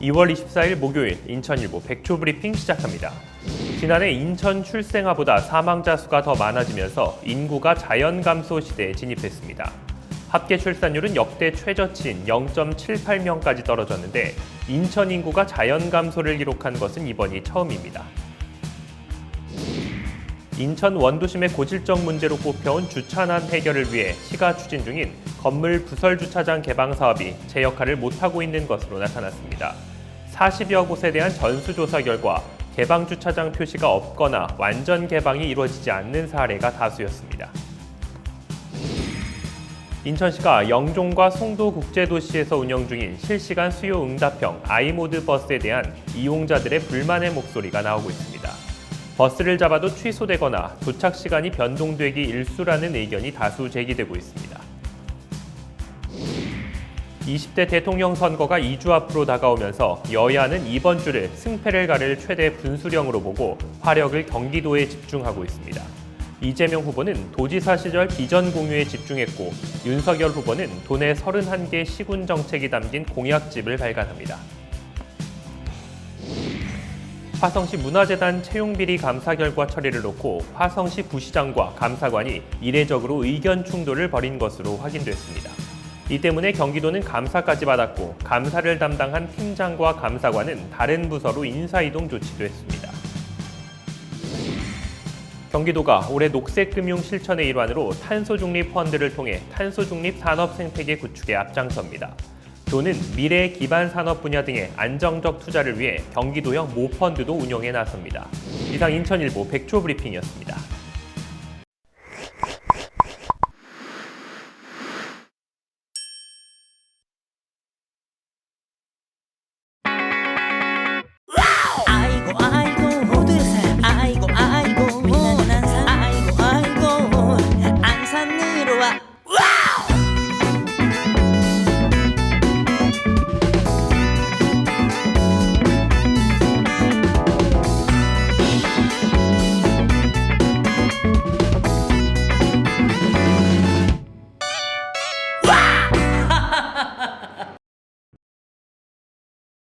2월 24일 목요일 인천일보 백초 브리핑 시작합니다. 지난해 인천 출생아보다 사망자 수가 더 많아지면서 인구가 자연 감소 시대에 진입했습니다. 합계 출산율은 역대 최저치인 0.78명까지 떨어졌는데 인천 인구가 자연 감소를 기록한 것은 이번이 처음입니다. 인천 원도심의 고질적 문제로 꼽혀온 주차난 해결을 위해 시가 추진 중인 건물 부설 주차장 개방 사업이 제 역할을 못하고 있는 것으로 나타났습니다. 40여 곳에 대한 전수조사 결과 개방 주차장 표시가 없거나 완전 개방이 이루어지지 않는 사례가 다수였습니다. 인천시가 영종과 송도 국제도시에서 운영 중인 실시간 수요 응답형 아이모드 버스에 대한 이용자들의 불만의 목소리가 나오고 있습니다. 버스를 잡아도 취소되거나 도착 시간이 변동되기 일수라는 의견이 다수 제기되고 있습니다. 20대 대통령 선거가 2주 앞으로 다가오면서 여야는 이번 주를 승패를 가를 최대 분수령으로 보고 화력을 경기도에 집중하고 있습니다. 이재명 후보는 도지사 시절 비전 공유에 집중했고 윤석열 후보는 도내 31개 시군 정책이 담긴 공약집을 발간합니다. 화성시 문화재단 채용비리 감사 결과 처리를 놓고 화성시 부시장과 감사관이 이례적으로 의견 충돌을 벌인 것으로 확인됐습니다. 이 때문에 경기도는 감사까지 받았고 감사를 담당한 팀장과 감사관은 다른 부서로 인사이동 조치도 했습니다. 경기도가 올해 녹색금융 실천의 일환으로 탄소중립 펀드를 통해 탄소중립 산업 생태계 구축에 앞장섭니다. 도는 미래 기반 산업 분야 등의 안정적 투자를 위해 경기도형 모펀드도 운영에 나섭니다. 이상 인천일보 백초 브리핑이었습니다.